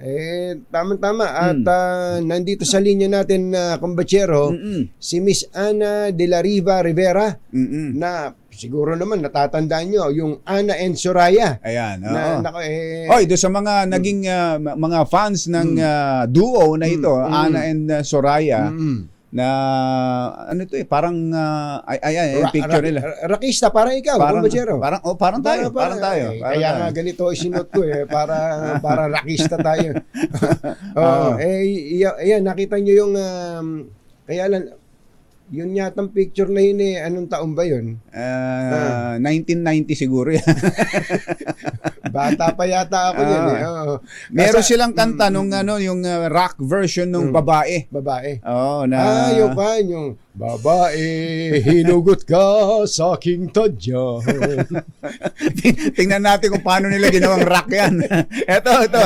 Eh, tama-tama. At Mm. ah, nandito sa linya natin na kumbatsero, Mm-mm. si Miss Ana de la Riva Rivera Mm-mm. na siguro naman natatandaan nyo, yung Ana and Soraya. Ayan. oo. Na, nako, eh, Oy, doon sa mga naging ah, ma- mga fans ng ah, duo na ito, Mm. Ana and ah, Soraya, mm. Na ano to eh, parang ah, ay ay, ay, Ra- picture nila. ra- Rakista, parang ikaw, Parang kumbatsero. parang oh, parang tayo, parang, tayo. eh, parang kaya tayo. nga ganito ay sinot ko eh, para para rakista tayo. Oo, Oo. eh y- ayan, nakita niyo yung um, kaya lang yun yatang picture na yun eh, anong taon ba yun? Ah, 1990 siguro yan. Bata pa yata ako yun eh. Ah. Oo. Meron Kasi- silang kanta nung ano, yung ah, rock version nung Mm. babae. babae. Oo, na Ah, yung pa, yung babae, hinugot ka sa aking tadya. Tingnan natin kung paano nila ginawang rock yan. eto, eto.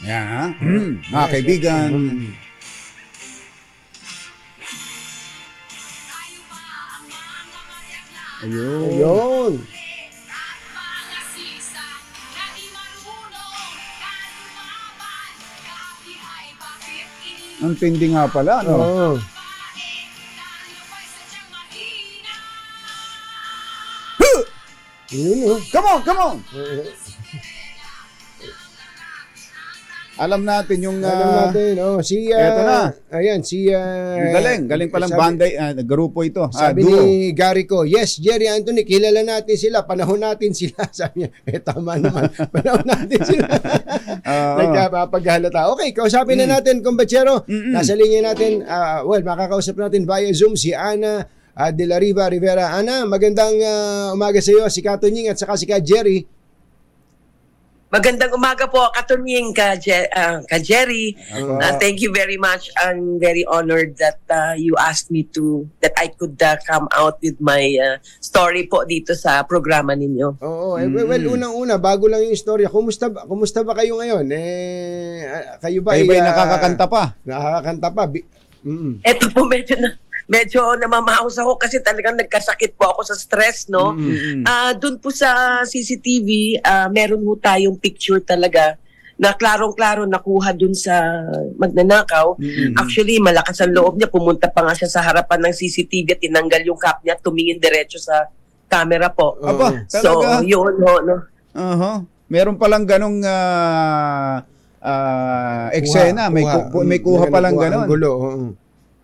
Yan. Mm. Mga kaibigan. Ayun. Ayun. Ang tindi nga pala, no? Oo. Yun oh. Come on, come on! Alam natin yung... Alam ah, natin, oh, si, eto ah, na. ayan, si, ah, yung galing, galing palang sabi- banday, ah, grupo ito. Ah, Sabi duo. ni Gary ko, yes, Jerry Anthony, kilala natin sila, panahon natin sila. Sabi niya, eh tama naman, panahon natin sila. Oo. Nagkapaghalata. Okay, kausapin Mm. na natin, kumbachero. Mm-mm. Nasa linya natin, ah, well, makakausap natin via Zoom si Ana ah, de la Riva Rivera. Ana, magandang ah, umaga sa iyo, si Kato Nying at saka si Ka Jerry. Magandang umaga po, Katunying, ka, Je- ah, ka Jerry. Uh, thank you very much. I'm very honored that uh, you asked me to, that I could uh, come out with my uh, story po dito sa programa ninyo. Oo, eh, Mm. well, unang-una, bago lang yung istorya, kumusta ba, kumusta ba kayo ngayon? Eh, ah, kayo ba Kayo ba'y ah, nakakakanta pa? Nakakakanta pa. Bi- mm. Ito po medyo na, medyo namamaos ako kasi talagang nagkasakit po ako sa stress, no? Mm-mm. Ah, doon po sa CCTV, ah, meron po tayong picture talaga na klarong-klaro nakuha doon sa magnanakaw. Mm-mm. Actually, malakas ang loob niya. Pumunta pa nga siya sa harapan ng CCTV at tinanggal yung cap niya at tumingin diretso sa camera po. Aba, So, talaga? yun, no, no. Aha. Meron palang ganong ah, ah, eksena. may, Kuha, ku- may mm, kuha ganun, palang ganon. Gulo.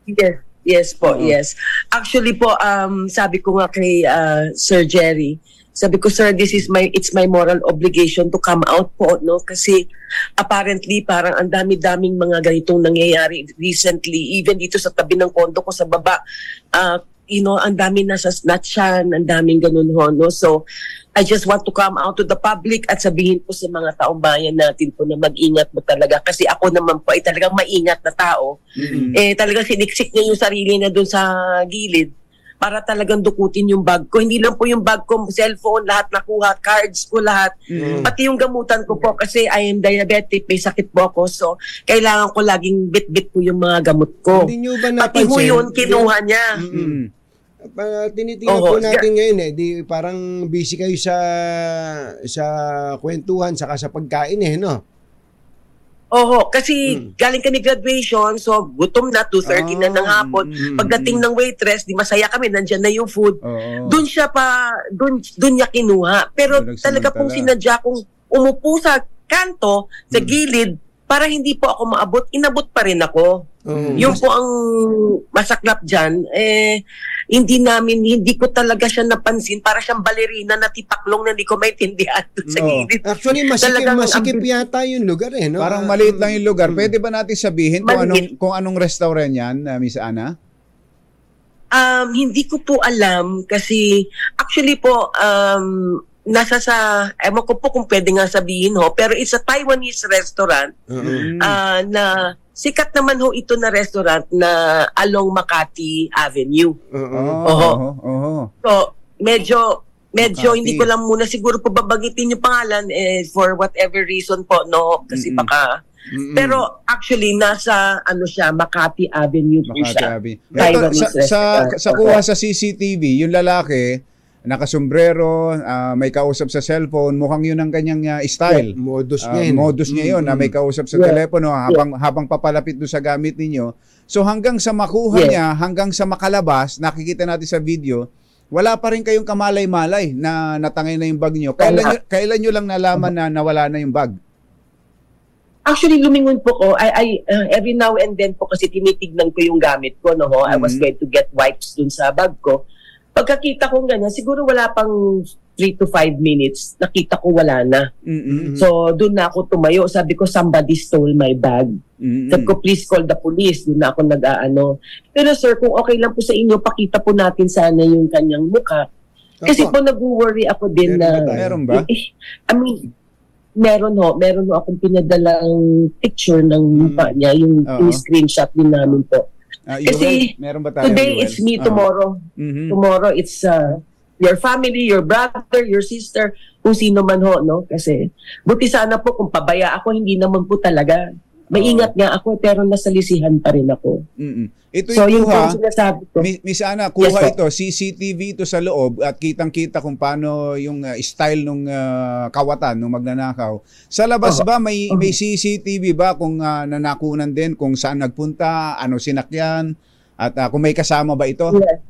Yes, yes po, Oo. yes. Actually po, um, sabi ko nga kay uh, Sir Jerry, sabi ko, sir, this is my, it's my moral obligation to come out po, no? Kasi apparently, parang ang dami-daming mga ganitong nangyayari recently, even dito sa tabi ng kondo ko sa baba, uh, you know, ang dami nasa snatchan, ang daming ganun ho, no? So, I just want to come out to the public at sabihin po sa mga taong bayan natin po na mag-ingat mo talaga. Kasi ako naman po ay talagang maingat na tao Mm-mm. eh talagang siniksik niya yung sarili na doon sa gilid para talagang dukutin yung bag ko. Hindi lang po yung bag ko, cellphone, lahat nakuha, cards ko lahat. Mm-mm. Pati yung gamutan ko po kasi I am diabetic, may sakit po ako. So, kailangan ko laging bit-bit po yung mga gamot ko. Hindi nyo ba Pati napansin? ho yun, kinuha niya. Mm-mm. Pa, tinitingnan Oo, po natin ngayon eh, di parang busy kayo sa sa kwentuhan saka sa pagkain eh, no? Oho, kasi Mm. galing kami graduation, so gutom na, 2.30 na ng Ah, hapon. mm, Pagdating mm. ng waitress, di masaya kami, nandyan na yung food. Oo. doon siya pa, doon, doon niya kinuha. Pero talaga pong sinadya kong umupo sa kanto, sa Hmm. gilid, para hindi po ako maabot, inabot pa rin ako. Oo. Yung po ang masaklap dyan, eh, hindi namin, hindi ko talaga siya napansin. Para siyang balerina na tipaklong na hindi ko maintindihan doon sa Oo. gilid. Actually, masikip, Talagang masikip ang- yata yung lugar eh, no? Parang maliit lang yung lugar. mm. Pwede ba natin sabihin kung anong kung anong restaurant 'yan, uh, Miss Ana? Um, hindi ko po alam kasi actually po um, nasa sa ewan ko po kung pwede nga sabihin ho pero it's a Taiwanese restaurant Oo. Mm. Ah, na sikat naman ho ito na restaurant na along Makati Avenue. Oo. Oo. Oo. So, medyo medyo Makati. hindi ko lang muna siguro po babagitin yung pangalan eh, for whatever reason po no kasi Mm-mm. baka Mm-mm. pero actually nasa ano siya Makati Avenue po Makati siya. Avenue. Ito, sa, sa, sa kuha sa CCTV, yung lalaki, nakasombrero, ah, may kausap sa cellphone, mukhang yun ang kanyang ah, style. Modus Ah, niya yun. modus niya yun, na may kausap sa Yeah. telepono habang habang papalapit doon sa gamit ninyo. So hanggang sa makuha Yeah. niya, hanggang sa makalabas, nakikita natin sa video, wala pa rin kayong kamalay-malay na natangay na yung bag niyo. Kailan nyo, kailan nyo lang nalaman na nawala na yung bag? Actually, lumingon po ko. I, I, uh, every now and then po kasi tinitignan ko yung gamit ko. No, ho? I was Mhm. going to get wipes dun sa bag ko. Pagkakita ko ganyan, siguro wala pang 3 to 5 minutes, nakita ko wala na. Mm-mm. So, dun na ako tumayo. Sabi ko, somebody stole my bag. Mm-mm. Sabi ko, please call the police. Doon na ako nag-aano. Pero sir, kung okay lang po sa inyo, pakita po natin sana yung kanyang mukha. Kasi po nag-worry ako din Meron na... ba? Meron ba? Eh, I mean, meron ho. Meron ho akong pinadalang picture ng mukha niya. Yung, Oo. yung screenshot din namin po. Kasi Yuel, meron ba tayo? Today, Yuel? it's me. Ah. Tomorrow, Mhm. tomorrow, it's uh, your family, your brother, your sister, kung sino man ho, no? Kasi, buti sana po kung pabaya ako, hindi naman po talaga. Maingat nga ako, pero nasa lisihan pa rin ako. Mm-mm. Ito So, yung kuha, sinasabi ko. Mi- Miss Ana, kuha Yes, ito, CCTV ito sa loob at kitang-kita kung paano yung uh, style ng kawatan nung magnanakaw. Sa labas ba may may CCTV ba kung uh, nanakunan din kung saan nagpunta, ano sinakyan at uh, kung may kasama ba ito? Yes.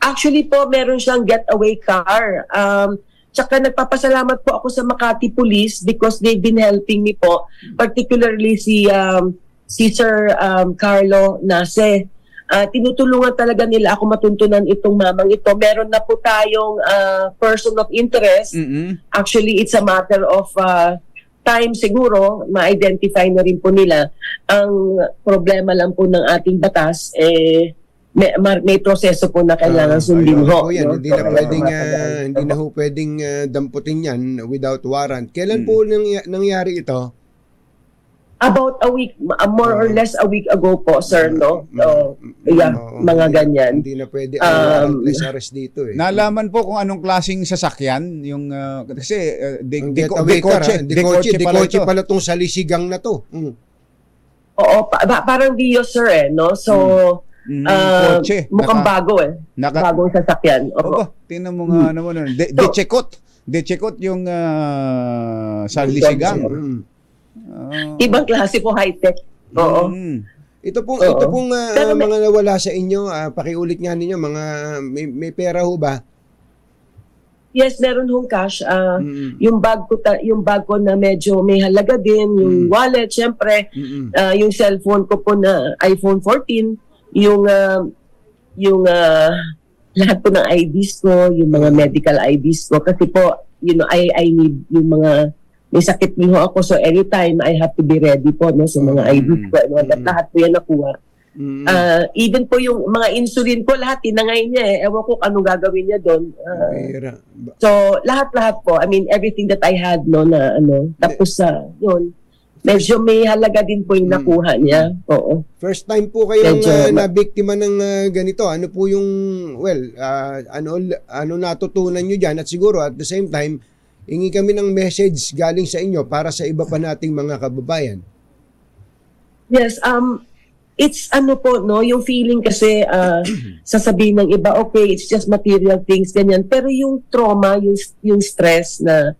Actually po, meron siyang getaway car. Um, tsaka nagpapasalamat po ako sa Makati Police because they've been helping me po, particularly si um, si Sir um, Carlo Nase. Ah, tinutulungan talaga nila ako matuntunan itong mamang ito. Meron na po tayong ah, person of interest. Mm-mm. Actually, it's a matter of uh, time siguro, ma-identify na rin po nila. Ang problema lang po ng ating batas, eh, may, ma- may proseso po na kailangan Ah, sundin ho. Oo, yan. no? Hindi So, na pwedeng, matagal. hindi na ho pwedeng ah, damputin yan without warrant. Kailan Mm. po nangy- nangyari ito? About a week, more or less a week ago po, sir, no? Mm, So, mm, yeah, oo, mga hindi- ganyan. Hindi na pwede Um, arrest dito eh. Nalaman po kung anong klaseng sasakyan yung uh, kasi uh, de, de, de, car, kotse, de, De kotse, de pala kotse pala tong salisigang na to. Mm. Oo, pa- ba- parang Dio, sir, eh, no? So, Mm, ah, kotse. mukhang Naka- bago, eh. naka, Bagong sasakyan. Oo. Opo, tingnan mo nga naman nun. De, de chekot. De chekot yung uh, sa lisigang. Mm. Ah. Ibang klase po high-tech. Oo. Mm. Ito pong Oo. ito pong ah, Pero may- mga nawala sa inyo, ah, pakiulit nga ninyo mga may, may pera ho ba? Yes, meron hong cash. Ah, Mm. yung bag ko ta- yung bag ko na medyo may halaga din, yung Mm. wallet syempre, Mm. ah, yung cellphone ko po na iPhone 14, yung ah, yung ah, lahat po ng IDs ko, yung mga medical IDs ko kasi po you know I I need yung mga may sakit din ho ako so anytime I have to be ready po no sa mga. IDs ko ano, Mm. lahat po yan nakuha. Mm. Ah, even po yung mga insulin ko lahat tinangay niya eh. Ewan ko kung anong gagawin niya doon. Ba- So, lahat-lahat po. I mean, everything that I had, no, na ano. Tapos, sa yun, medyo may halaga din po yung Mm. nakuha niya. Oo. First time po kayong Medyo uh, ma- nabiktima ng ah, ganito. Ano po yung well, ah, ano ano natutunan niyo diyan at siguro at the same time hingi kami ng message galing sa inyo para sa iba pa nating mga kababayan. Yes, um, it's ano po, no, yung feeling kasi ah, sasabihin ng iba, okay, it's just material things, ganyan. Pero yung trauma, yung, yung stress na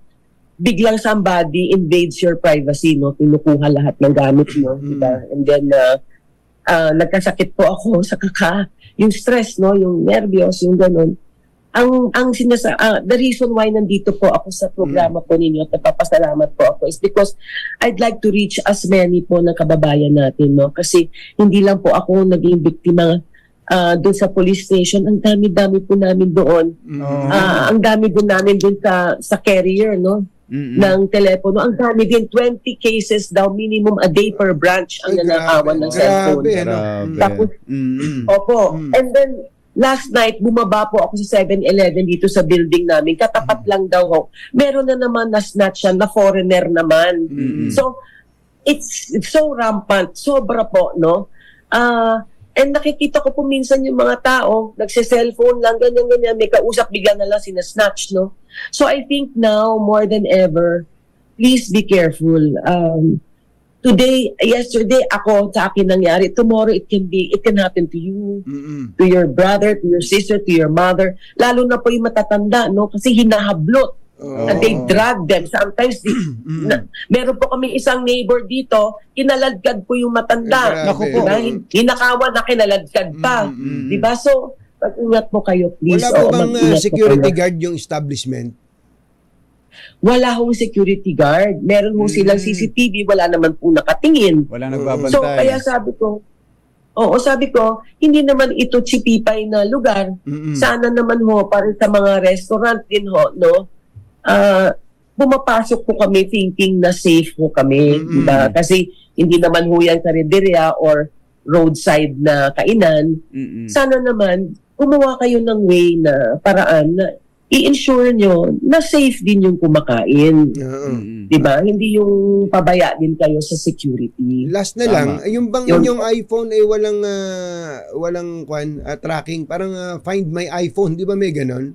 biglang somebody invades your privacy, no, kinukuha lahat ng gamit mo, Mm. diba? And then, uh, ah, nagkasakit po ako sa kaka, yung stress, no, yung nervyos, yung ganun. Ang ang sinasa ah, the reason why nandito po ako sa programa po ninyo at napapasalamat po ako is because I'd like to reach as many po ng kababayan natin no kasi hindi lang po ako naging biktima ah, doon sa police station ang dami-dami po namin doon Mm. Oo. Ah, ang dami din namin doon sa sa carrier no Mm-mm. ng telepono ang dami din 20 cases daw minimum a day per branch ang Ay, nanakawan ng grabe. cellphone Grabe, ano? Grabe. Tapos- Mm-mm. Opo. Mm. And then, last night, bumaba po ako sa 7-Eleven dito sa building namin. Katapat lang daw ho. Meron na naman na snatch na foreigner naman. Mm-mm. So, it's, it's so rampant. Sobra po, no? Ah, and nakikita ko po minsan yung mga tao, nagse-cellphone lang, ganyan-ganyan, may kausap, bigla na lang sinasnatch, no? So, I think now, more than ever, please be careful. Um, today, yesterday, ako, sa akin nangyari. Tomorrow, it can be, it can happen to you, Mm-mm. to your brother, to your sister, to your mother. Lalo na po yung matatanda, no? Kasi hinahablot. Oo. And they drag them. Sometimes, Mm-mm. na, meron po kami isang neighbor dito, kinaladkad po yung matanda. Naku po. Diba? Hin- Hinakawan na kinaladkad pa. Mm-mm. Di ba? So, mag-ingat po kayo, please. Wala po Oo, bang uh, mag-ingat po security kayo. guard yung establishment? Wala hong security guard. Meron hong silang CCTV, wala naman po nakatingin. Wala nagbabantay. So, kaya sabi ko, oo, sabi ko, hindi naman ito chipipay na lugar. Mm-mm. Sana naman ho, para sa mga restaurant din ho, no? Ah, pumapasok po kami thinking na safe ho kami, Mm-mm. di ba? Kasi hindi naman ho yan karinderya or roadside na kainan. Mm-mm. Sana naman, gumawa kayo ng way na paraan na i-ensure nyo na safe din yung kumakain. Oo. Mm-mm. Di ba? Hindi yung pabaya din kayo sa security. Last na Tama. lang, yung bang Yun. inyong iPhone ay walang ah, walang kwan, ah, tracking, parang ah, find my iPhone, di ba may ganon?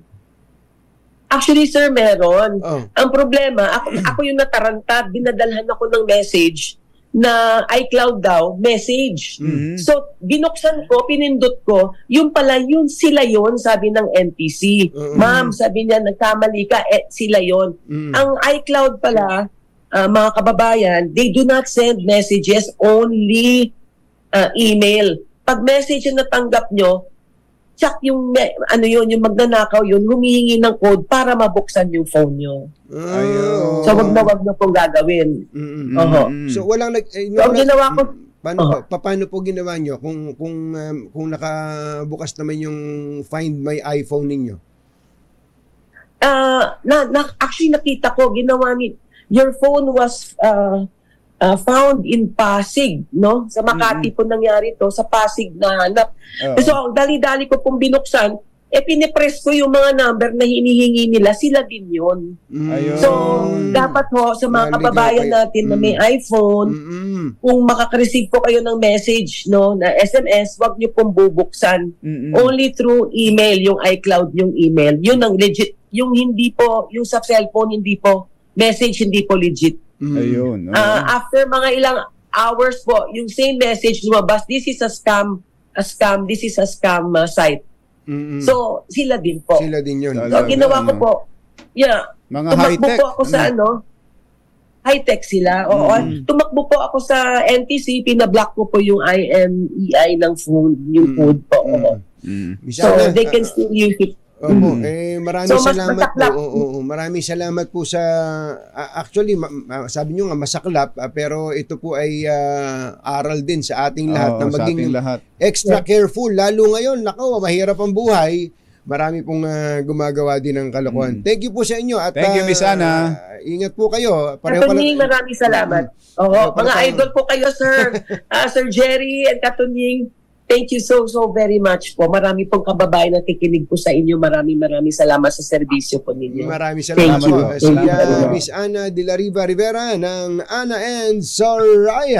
Actually, sir, meron. Oh. Ang problema, ako, ako yung nataranta, binadalhan ako ng message na iCloud daw, message. Mhm. So, binuksan ko, pinindot ko, yung pala, yun sila yon sabi ng NTC. Oo. Ma'am, sabi niya, nagkamali ka, eh, sila yon Mm. Ang iCloud pala, ah, mga kababayan, they do not send messages, only ah, email. Pag message yung natanggap nyo, check yung, me- ano yun, yung magnanakaw yun, humihingi ng code para mabuksan yung phone nyo. Ayun. So, wag na wag na pong gagawin. Mm-mm. Oho. So walang nag eh, So, ang wala- ginawa ko, Paano Oo. pa, paano po ginawa nyo kung kung um, kung nakabukas naman yung Find My iPhone ninyo? ah, na, na, actually nakita ko, ginawa ni, your phone was uh, uh, found in Pasig, no? Sa Makati po nangyari to, sa Pasig na hanap. Oo. So, ang dali-dali ko pong binuksan, eh pinipress ko yung mga number na hinihingi nila, sila din yun. Mm. Ayun. So, dapat ho, sa mga kababayan natin na may Mm. iPhone, Mm-mm. kung makaka-receive po kayo ng message, no, na SMS, wag niyo pong bubuksan. Mm-mm. Only through email, yung iCloud, yung email. Yun ang legit. Yung hindi po, yung sa cellphone, hindi po, message, hindi po legit. Mm. Ayun. oo. Ah, after mga ilang hours po, yung same message lumabas, this is a scam, a scam, this is a scam uh, site. Mm-mm. So, sila din po. sila din yun. Talaga. So, ginawa ko ano? po, yeah, Mga tumakbo po ako sa ano, high-tech sila. Oo, Mm. tumakbo po ako sa NTC, pinablock ko po yung IMEI ng phone, Mm. yung code po. Oo. Mm. Mm. So, they can ah, still use it. Opo, Mm. eh maraming So, salamat masaklap. po. Oo, oo, maraming salamat po sa actually ma- ma- sabi niyo nga masaklap ah, pero ito po ay ah, aral din sa ating lahat Oo, na maging lahat. extra careful lalo ngayon. Nako, mahirap ang buhay. Marami pong ah, gumagawa din ng kalokohan. Mm. Thank you po sa inyo at Thank you, Miss Ana. ingat po kayo. Pareho Katunying, pala. maraming salamat. Oo, Pareho pala mga tayo. idol po kayo, sir. Ah, sir Jerry and Katunying, thank you so, so very much po. Marami pong kababayan na kikinig po sa inyo. Maraming maraming salamat sa serbisyo po ninyo. Maraming salamat Thank you. po. Thank you. Miss Ana de la Riva Rivera ng Ana and Soraya.